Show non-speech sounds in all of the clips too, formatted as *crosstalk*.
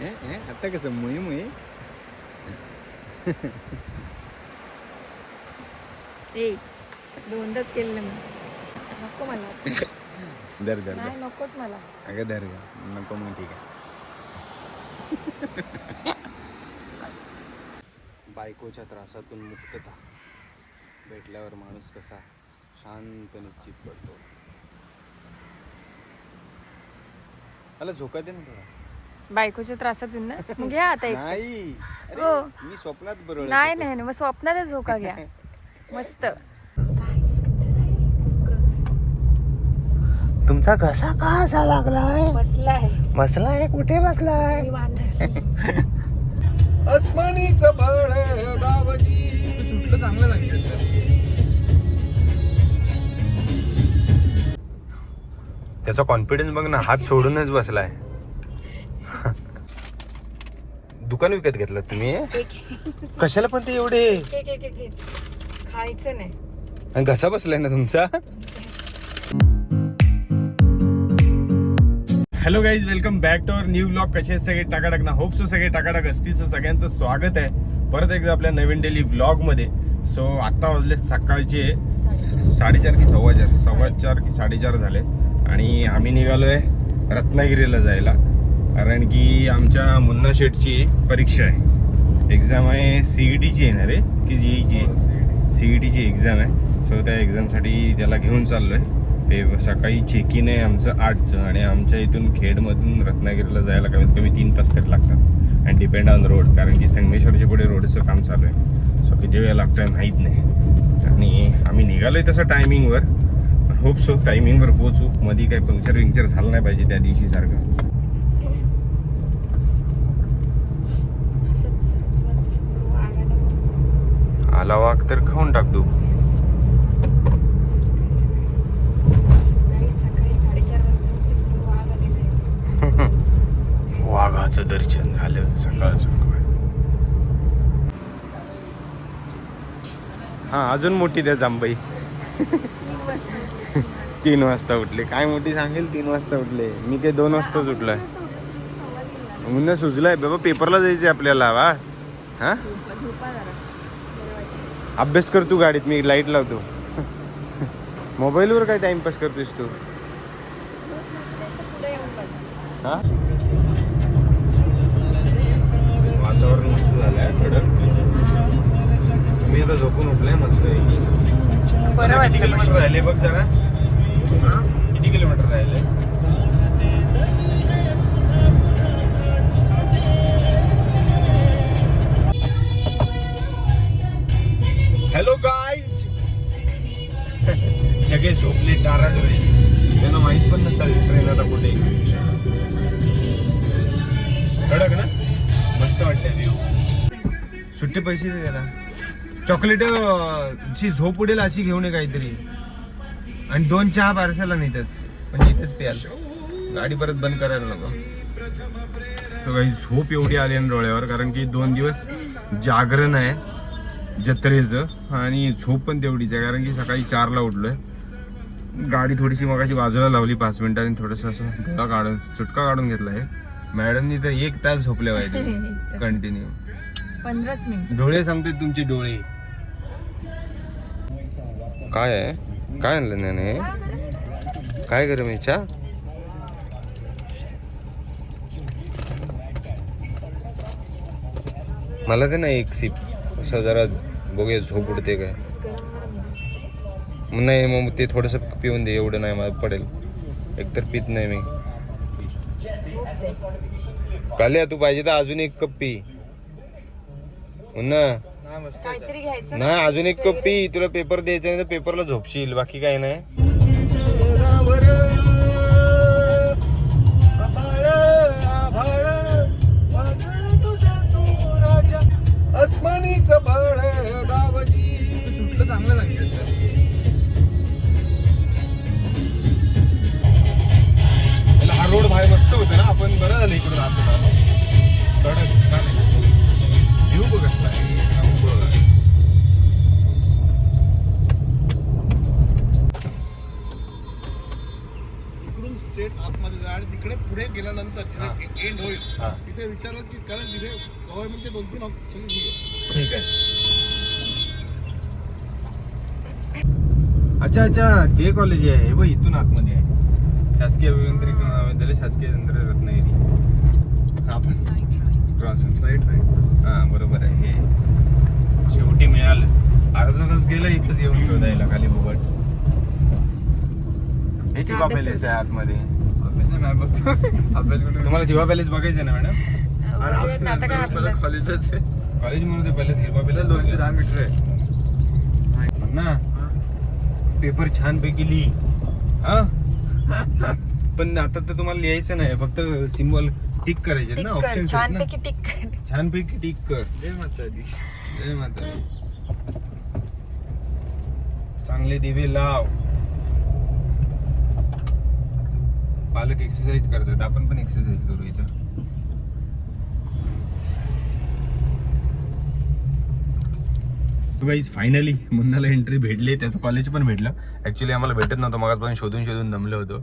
ए, ए, आता कसं मुई मुई ए दोनदाच केलेलं मी नको मला दर दर नाही नकोच मला अगं दर ग नको मग ठीक आहे बायकोच्या त्रासातून मुक्तता भेटल्यावर माणूस कसा शांत निश्चित पडतो मला झोका दे ना थोडा बायकोच्या त्रासातून ना? मग घ्या आता एक नाही. अरे, हो. मी स्वप्नात बरोबर नाही नाही नाही, मग स्वप्नातच झोका घ्या. *laughs* मस्त. तुमचा घसा का असा लागलाय? बसलाय. बसलाय? कुठे बसलाय? अस्मानीच बळ गावजी सुटलं चांगलं त्याचा कॉन्फिडन्स बघ ना हात सोडूनच बसलाय. दुकान विकत घेतलं तुम्ही? कशाला पण ते एवढे. खायचं नाही. आणि घसा बसलाय ना तुमचा? Hello guys welcome back to our new blog कसे सगळे? टाकाटाक ना होप सो सगळे टाकाटाक असतील. सो सगळ्यांचं स्वागत आहे. परत एकदा आपल्या नवीन डेली ब्लॉगमध्ये. सो आता वाजले सकाळचे साडेचार की सव्वा चार सव्वा चार की साडेचार झाले. आणि आम्ही निघालोय रत्नागिरीला जायला. कारण की आमच्या मुन्ना शेठची परीक्षा आहे. एक्झाम आहे सी ई टीची येणार आहे की जी ईची सी ई टीची एक्झाम आहे. सो त्या एक्झामसाठी त्याला घेऊन चाललो आहे ते सकाळी चेक इन आहे आमचं आठचं आणि आमच्या इथून खेडमधून रत्नागिरीला जायला कमीत कमी तीन तास तरी लागतात. आणि डिपेंड ऑन रोड कारण की संगमेश्वरच्या पुढे रोडचं काम चालू आहे. सो किती वेळ लागतोय माहीत नाही. आणि आम्ही निघालोय तसं टायमिंगवर होप सो टायमिंगवर पोहोचू. मध्ये काही पंक्चर विंक्चर झालं नाही पाहिजे त्या दिवशी सारखं असंच वागायला बघ. आला वाघ तर खाऊन टाक तू. *laughs* वाघाचं दर्शन झालं सकाळ सकाळ हा अजून मोठी द्या जांबाई. *laughs* तीन वाजता उठले. काय मोठी सांगेल? तीन वाजता उठले. मी काय दोन वाजताच उठलोय. मुन्ना सुचलाय बाबा पेपरला जायचंय आपल्याला वा. हा? अभ्यास कर तू गाडीत मी लाइट लावतो. मोबाईलवर काय टाइमपास करतोस तू? हा? वातावरण मस्त झालंय थोडं मी आता झोपून उठलोय मस्त बरं किती किलोमीटर राहिले बघ जरा. किती किलोमीटर राहिले? त्याला. चॉकलेट ची झोप उडेल अशी घेऊन ये काहीतरी. आणि दोन चहा पार्सला नेतच म्हणजे इथेच प्याल. गाडी परत बंद करायला नको. तर काही झोप एवढी आली ना डोळ्यावर कारण की दोन दिवस जागरण आहे जत्रेचं. आणि झोप पण तेवढीच आहे कारण की सकाळी चारला उठलोय. गाडी थोडीशी मगाशी बाजूला लावली पाच मिनिटांनी थोडंसं असं डोळा काढून चुटका काढून घेतला आहे. मॅडमनी तर एक तास झोपले पाहिजे. *laughs* Continue पंधराच minute. डोळे सांगते तुमचे डोळे. काय आहे? काय आणलं नाही काय गरम आहे चहा? मला ते ना एक सिप असं जरा बघूया झोप उडते काय. मग नाही मग ते थोडंसं पिऊन दे एवढं नाही मला पडेल. एकतर पित नाही मी. काल्या तू पाहिजे तर अजून एक कप पी. हो ना. काहीतरी घ्यायचं नाही अजून एक कप पी तुला पेपर द्यायचा नाही तर पेपरला झोपशील बाकी काय नाही. ते विचारलं की कारण तिथे गव्हर्नमेंटचे दोन तीन ऑप्शन ठीक आहे. अच्छा अच्छा. ते कॉलेज आहे. हे बघ इथून आतमध्ये आहे. शासकीय अभियांत्रिकी महाविद्यालय शासकीय यंत्र रत्नागिरी. आपण क्रॉस राईट राईट हा बरोबर आहे. हे शेवटी मिळालं. अर्धा तास गेला इथंच येऊन शोधायला खाली बुबट. हे दिवा पॅलेस आहे आतमध्ये. अभ्यास नाही बघतो अभ्यास कुठे तुम्हाला दिवा पॅलेस बघायचं ना मॅडम? आता काय कॉलेजच आहे. कॉलेजमध्ये पहिले दिवा पॅलेस दोनशे दहा मीटर आहे. ना पेपर छान पैकी लिही. हा? पण आता तर तुम्हाला लिहायचं नाही फक्त सिम्बॉल टिक करायचे टिक ना ऑप्शन छान पैकी टिक कर. छान पैकी टिक कर. जय माता दी जय माता. चांगले दिवे लाव. पालक एक्सरसाइज करतात. आपण पण एक्सरसाइज करू इथं. गाईज फायनली मुन्नाला एंट्री भेटली. त्याचं कॉलेज पण भेटलं. ऍक्च्युली आम्हाला भेटत नव्हतं. मगाचपासून शोधून शोधून दमलं होतं.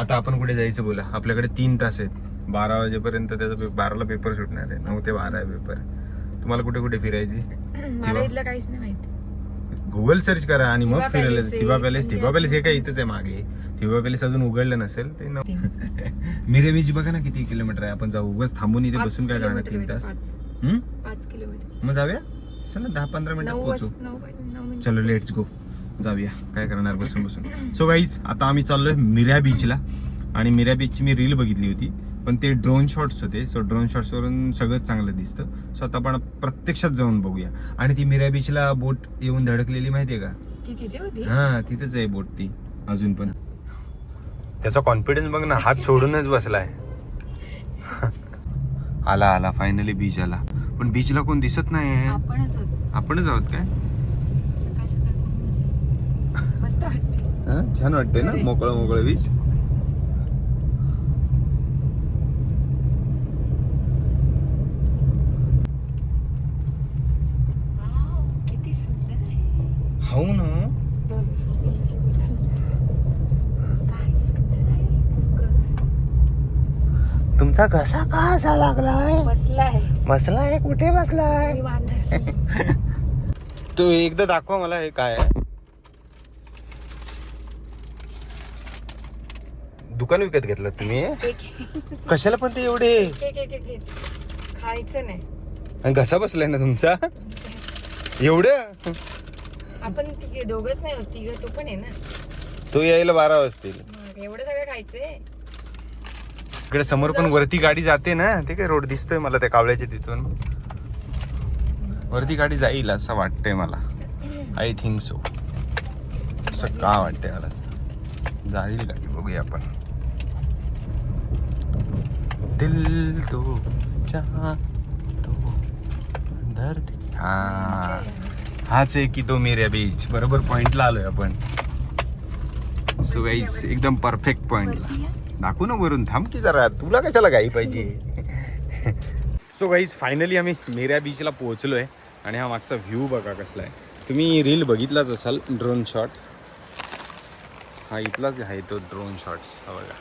आता आपण कुठे जायचं बोला? आपल्याकडे तीन तास आहेत. बारा वाजेपर्यंत त्याचा पे- बाराला पेपर सुटणार आहे. नऊ ते बारा आहे पेपर तुम्हाला कुठे कुठे फिरायची? मला इथलं काहीच नाही माहिती. गुगल सर्च करा आणि मग फिरायला. थिबा पॅलेस थिबा पॅलेस हे काय इथंच आहे मागे. थिबा पॅलेस अजून उघडलं नसेल ते न- *laughs* मिरे बीच बघा ना किती किलोमीटर आहे. आपण जाऊ उगाच थांबून इथे बसून काय करणार? तीन तास? पाच. किलोमीटर. मग जाऊया? चला दहा पंधरा मिनिटात पोहोचू. चलो लेट्स गो जाऊया. काय करणार? बसून बसून. सो गाईज आता आम्ही चाललोय मिऱ्या बीचला आणि मिऱ्या बीचची मी रील बघितली होती. पण ते ड्रोन शॉट्स होते. सो ड्रोन शॉट्स वरून सगळं चांगलं दिसतं. सो आता आपण प्रत्यक्षात जाऊन बघूया. आणि ती मिऱ्या बीचला बोट येऊन धडकलेली माहितीये का? ती तिथे होती? हा तिथेच आहे बोट ती. अजून पण. त्याचा कॉन्फिडन्स बघ ना हात सोडूनच बसलाय. आला आला फायनली बीच आला. पण बीचला कोण दिसत नाही आपणच होतो आपणच आहोत काय? हा, छान वाटते ना. मोकळं मोकळं बीच वाव, किती सुंदर आहे. हो ना बघ, इंग्लिश बोल. काय सुंदर आहे तुमचा घसा का असा लागलाय? बसलाय. बसलाय? कुठे बसलाय? *laughs* तो एकदा दाखवा मला हे काय दुकान विकत घेतलं तुम्ही? कशाला पण ते एवढे? खायचं नाही. आणि घसा बसलाय ना तुमचा? एवढं? आपण तिघे दोघच नाही तिघ तो पण आहे ना. तो यायला बारा वाजतील. एवढं सगळं खायचंय? इकडे समोर पण वरती गाडी जाते ना ते काय रोड दिसतोय मला त्या कावळ्याच्या तिथून. वरती गाडी जाईल असं वाटतंय मला. आय थिंक सो असं का वाटतंय मला? जाईल गाडी बघूया आपण. दिल तो चाहा तो दर्द हा. हाच आहे की तो मेऱ्या बीच. बरोबर पॉइंटला आलोय आपण. सो एकदम परफेक्ट पॉइंटला दाखवू ना वरून थांब की जरा. तुला कशाला घाई पाहिजे? सो गाईज फायनली आम्ही मेऱ्या बीचला पोहोचलोय आणि हा मागचा व्ह्यू बघा कसला आहे. तुम्ही रील बघितलाच असाल ड्रोन शॉट हा इथलाच आहे तो ड्रोन शॉट्स हा बघा.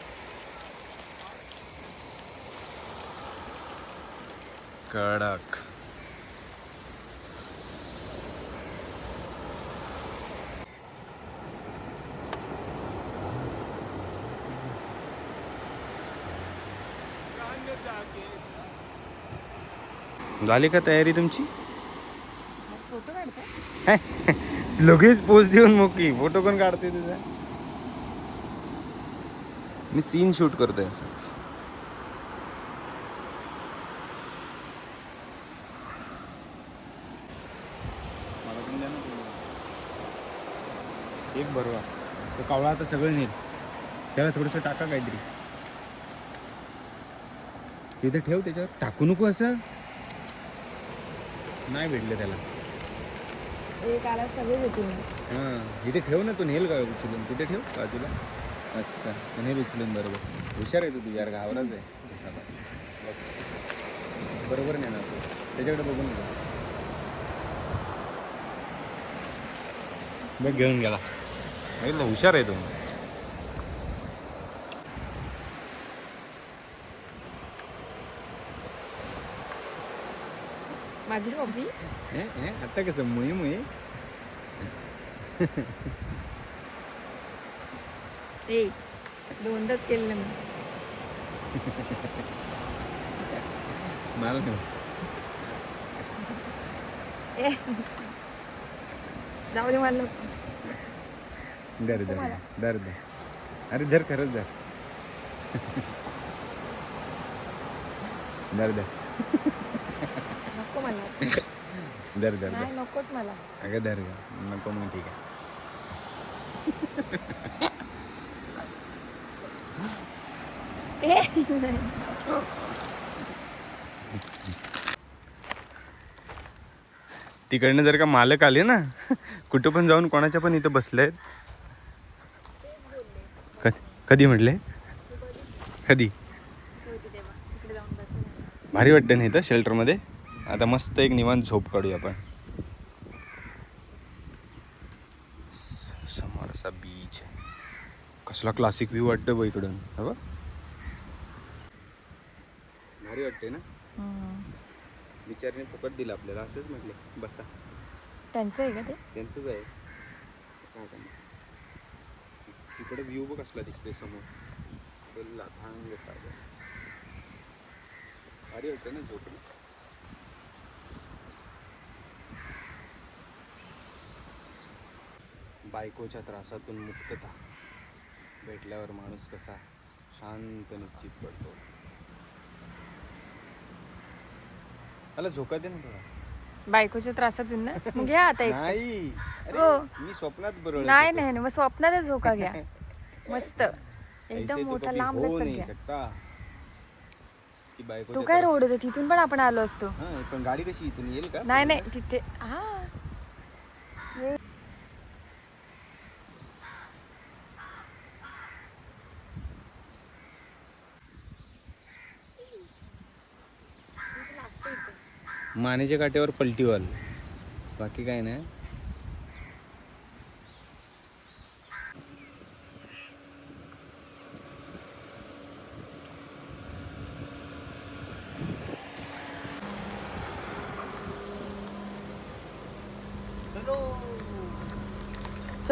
कडक. झाली का तयारी तुमची? फोटो *laughs* लगेच पोच देऊन मोकी फोटो पण काढते तुझा. मी सीन शूट करतोय असंच. एक बरोबर तो कावळा आता सगळं नेल. त्याला थोडंसं टाका काहीतरी. तिथे ठेव त्याच्यावर. टाकू नको असं. नाही भेटलं त्याला. एक आला सगळे होते हां इथे ठेव ना तू नेल का उचलून? तिथे ठेव बाजूला अच्छा तू नेल उचलून बरोबर. हुशार आहे तू तुझ्या घावराच आहे. बरोबर नेणार तू. त्याच्याकडे बघून बघ घेऊन गेला. हुशार आहे तू. माझी हे, आता कसं मुई मुई? ए दोनदाच केलेलं मी. मला. ए जाऊ दे मला. दर दर दर दर अरे धर खरंच धर. दर दर नको मला दर दर दर नाही नकोच मला. अगं धर ग नको मग ठीक आहे. तिकडनं जर का मालक आले ना कुठं पण जाऊन कोणाच्या पण इथं बसले कधी म्हटले? कधी होती तेव्हा तिकडे जाऊन बस भारी वाटतं ना इथं शेल्टरमध्ये आता मस्त एक निवांत झोप काढूया आपण. समोर असा बीच कसला क्लासिक व्ह्यू वाटतं बघ इकडून हो. भारी वाटते ना? विचारने फुकट दिलं आपल्याला असंच म्हटले. बसा. त्यांचं आहे का ते? त्यांचंच आहे. काय त्यांचं? तिकडे व्ह्यू बघ कसला दिसतोय समोर. अथांग सागर भारी वाटतं ना झोपडी बायकोच्या त्रासातून मुक्तता. भेटल्यावर माणूस कसा शांत निश्चित पडतो. मला झोका दे ना थोडा. बायकोच्या त्रासातून ना? मग घ्या आता एक नाही. अरे, हो. मी स्वप्नात बरोबर नाही नाही नाही, मग स्वप्नातच झोका घ्या. *laughs* मस्त. एकदम मोठा लांब हो लचक नाही घ्या. सकता बायको तू काय रोड होतं? तिथून पण आपण आलो असतो. हा पण गाडी कशी इथून येईल का? नाही नाही तिथे हा. मानेच्या काट्यावर पलटीवाल बाकी काय नाही.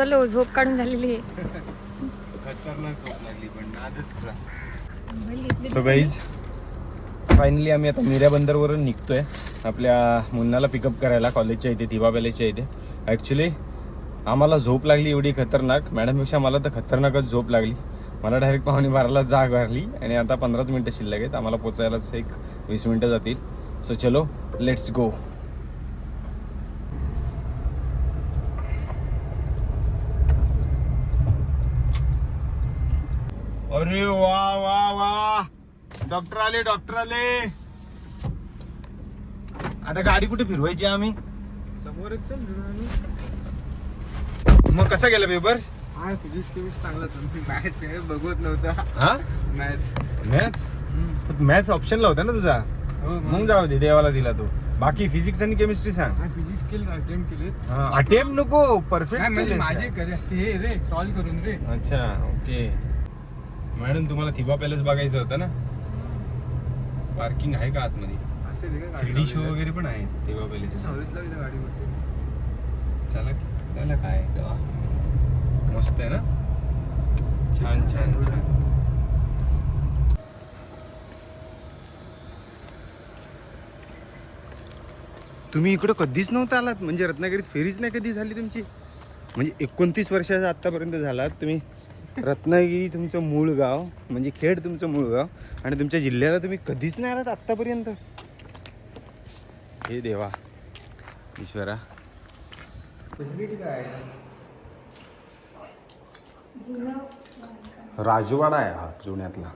चलो झोप काढून झालेली आहे. खतरनाक झोप लागली पण नादच खरा मोबाईल घेतली सो गाईज फायनली आम्ही आता मिऱ्या बंदरवरून निघतोय. आपल्या मुन्नाला पिकअप करायला कॉलेजच्या इथे तिवा पॅलेसच्या इथे. ॲक्च्युली आम्हाला झोप लागली एवढी खतरनाक. मॅडमपेक्षा मला तर खतरनाकच झोप लागली. मला डायरेक्ट पाहुणे बाराला जाग मारली आणि आता पंधराच मिनटं शिल्लक आहेत. आम्हाला पोचायलाच एक वीस मिनटं जातील. सो चलो लेट्स गो अरे वा वा वा. डॉक्टर आले डॉक्टर आले. आता गाडी कुठे फिरवायची आम्ही? समोरच मग कसा गेला पेपर? फिजिक्स केमिस्ट चांगला मॅथ्स हे बघवत नव्हता. हा? मॅथ्स. मॅथ्स? मॅथ्स ऑप्शनला होता ना तुझा? हो मग. जाऊ दे देवाला दिला तू. बाकी फिजिक्स आणि केमिस्ट्री सांग. फिजिक्स केलं अटेम्प्ट केले. नको नाही म्हणजे परफेक्ट माझे हे रे सॉल्व करून रे. अच्छा ओके मॅडम तुम्हाला थिबा पॅलेस बघायचं होतं ना? पार्किंग आहे का आतमध्ये? असे रे का थ्री डी शो वगैरे. पण आहे थिबा पॅलेस चला त्याला काय मस्त आहे ना? छान छान छान तुम्ही इकडं कधीच नव्हता आलात? म्हणजे रत्नागिरीत फेरीच नाही कधी झाली तुमची? म्हणजे एकोणतीस वर्षाचा आत्तापर्यंत झालात तुम्ही? रत्नागिरी तुमचं मूळ गाव म्हणजे खेड तुमचं मूळ गाव आणि तुमच्या जिल्ह्याला तुम्ही कधीच नाही आलात आत्तापर्यंत. हे देवा ईश्वरा. राजवाडा आहे हा जुन्यातला.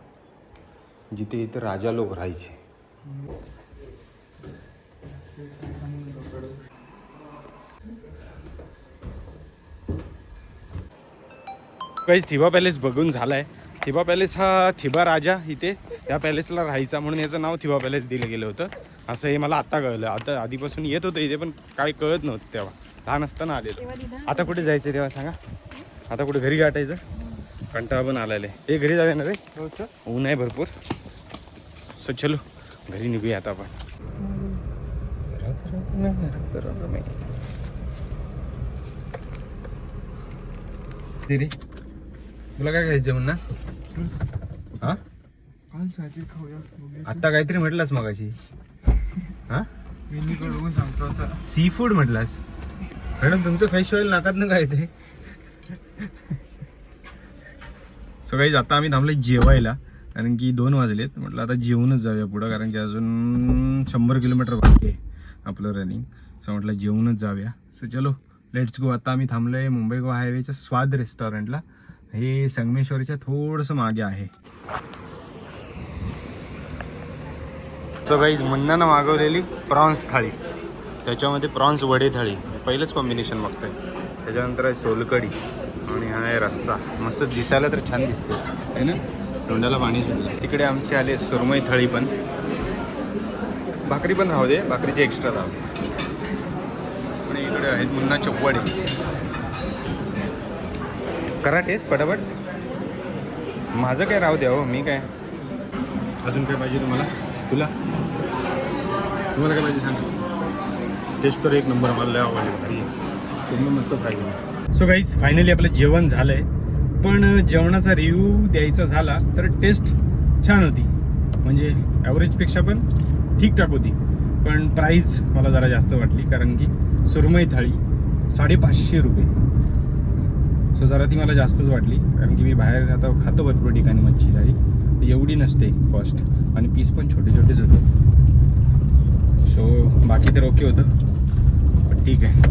जिथे इथं राजा लोक राहायचे. काहीच थिबा पॅलेस बघून झालाय थिबा पॅलेस हा थिबा राजा इथे त्या पॅलेसला राहायचा म्हणून याचं नाव थिबा पॅलेस दिलं गेलं होतं असं हे मला आता कळलं आता आधीपासून येत होतं इथे पण काही कळत नव्हतं तेव्हा लहान असताना आलेलं आता कुठे जायचं तेव्हा सांगा आता कुठे घरी गाठायचं कंटाळा पण आलेला आहे हे घरी जाऊया ना रे हो ऊन आहे भरपूर सो चलो घरी निघूया आता आपण तुला काय खायचं म्हणणं? हा? आता काहीतरी म्हटलास मगाशी. हा? कडून सांगतो आता सी फूड म्हटलास. मॅडम तुमचं फेश ऑइल नाकात ना काय ते सगळी आता आम्ही थांबलोय जेवायला कारण की दोन वाजलेत. म्हटलं आता जेवूनच जाऊया पुढं कारण की अजून शंभर किलोमीटर बाकी आहे आपलं रनिंग सो म्हटलं जेवूनच जाऊया. सो चलो लेट्स गो आता आम्ही थांबलोय मुंबई गोवा हायवेच्या स्वाद रेस्टॉरंटला हे संगमेश्वरीच्या थोडंसं मागे आहे. सो गाईज मुन्नानं मागवलेली प्रॉन्स थाळी. त्याच्यामध्ये प्रॉन्स वडे थाळी. पहिलंच कॉम्बिनेशन बघतोय. त्याच्यानंतर आहे सोलकडी आणि हा आहे रस्सा. मस्त दिसायला तर छान दिसतो आहे ना? तोंडाला पाणी सुटलं. तिकडे आमची आले सुरमई थाळी पण. भाकरी पण राहू दे. भाकरीचे एक्स्ट्रा राहू दे. आणि इकडे आहेत मुन्ना चपवाडे करा टेस्ट पटापट. माझं काय राहू द्या हो मी काय? अजून काय पाहिजे तुम्हाला? तुला? तुम्हाला काय पाहिजे सांगा. टेस्ट तर एक नंबर मला आवडली पूर्ण मस्त फ्राय सो गाईज फायनली आपलं जेवण झालं आहे पण जेवणाचा रिव्ह्यू द्यायचा झाला तर टेस्ट छान होती. म्हणजे ॲव्हरेजपेक्षा पण ठीकठाक होती. पण प्राईस मला जरा जास्त वाटली कारण की सुरमई थाळी साडेपाचशे रुपये. सो जरा ती मला जास्तच वाटली. कारण की मी बाहेर आता खातो भरपूर ठिकाणी मच्छी थाळी एवढी नसते कॉस्ट आणि पीस पण छोटे छोटेच होते. सो बाकी तर ओके होतं. पण ठीक आहे.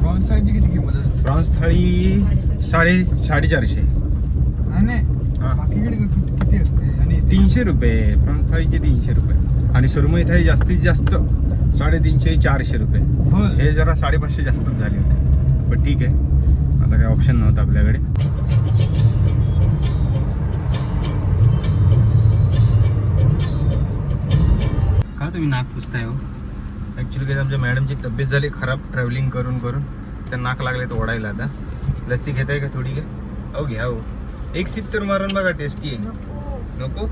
प्रॉन्स खायची किती किंमत असते? प्रॉन्स थाळी साडे साडेचारशे. नाही हा. बाकीकडे किती- असते? आणि? तीनशे रुपये. प्रॉन्स थाळीचे तीनशे रुपये. आणि सुरमई थाळी जास्तीत जास्त साडेतीनशे चारशे रुपये. हे जरा साडेपाचशे जास्तच झाले होते. पण ठीक आहे. आता काही ऑप्शन नव्हतं आपल्याकडे. का तुम्ही नाक पुसताय हो? ॲक्च्युली काही आमच्या मॅडमची तब्येत झाली खराब ट्रॅव्हलिंग करून करून. त्या नाक लागले तर ओढायला आता. लस्सी घेताय का थोडी घ्या अहो घ्या हो. एक सिप तर मारून बघा टेस्टी आहे. नको?